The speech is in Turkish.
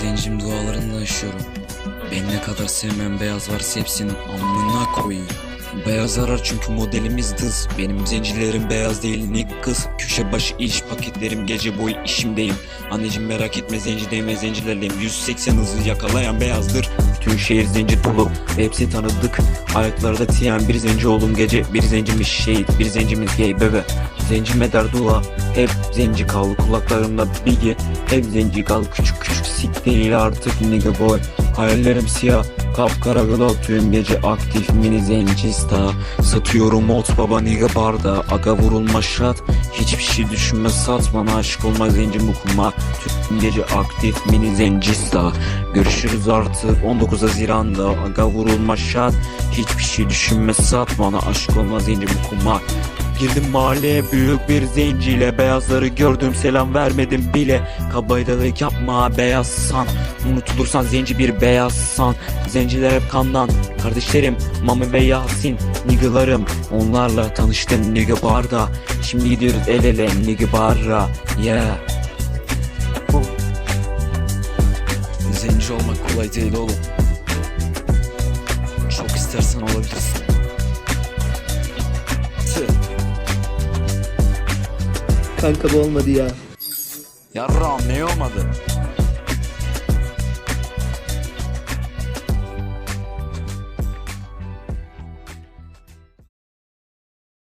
zencim dualarınla yaşıyorum. Ben ne kadar sevmem beyaz varsa hepsinin amına koyayım. Beyaz arar çünkü modelimiz dız. Benim zencilerim beyaz değil nick kız. Köşe başı iş paketlerim gece boyu işimdeyim. Anneciğim merak etme zenci değme zencilerleyim. 180 hızı yakalayan beyazdır. Tüm şehir zenci dolu. Hepsi tanıdık. Ayaklarda tiyen bir zenci oğlum gece. Bir zencimiz şehit, bir zencimiz gay bebe. Zenci medar dua. Hep zenci kal kulaklarımda bilgi. Hep zenci kal küçük küçük sik değil artık nigga boy. Hayallerim siyah. Kapkara glow tüm gece aktif mini zencista Satıyorum ot baba nigga barda Aga vurulma şat Hiçbir şey düşünme sat bana aşık olma zenci mukuma Tüm gece aktif mini zencista Görüşürüz artık 19 Haziran'da Aga vurulma şat Hiçbir şey düşünme sat bana aşık olma zenci mukuma Girdim mahalleye büyük bir zenciyle Beyazları gördüm selam vermedim bile. Kabaydalık yapma beyazsan Unutulursan zenci bir beyazsan Zenciler hep kandan. Kardeşlerim Mami ve Yasin Niggalarım Onlarla tanıştım nigga barda. Şimdi gidiyoruz el ele nigga barra. Yeah. Zenci olmak kolay değil oğlum. Çok istersen olabilirsin Kanka bu olmadı ya. Yarram ne olmadı?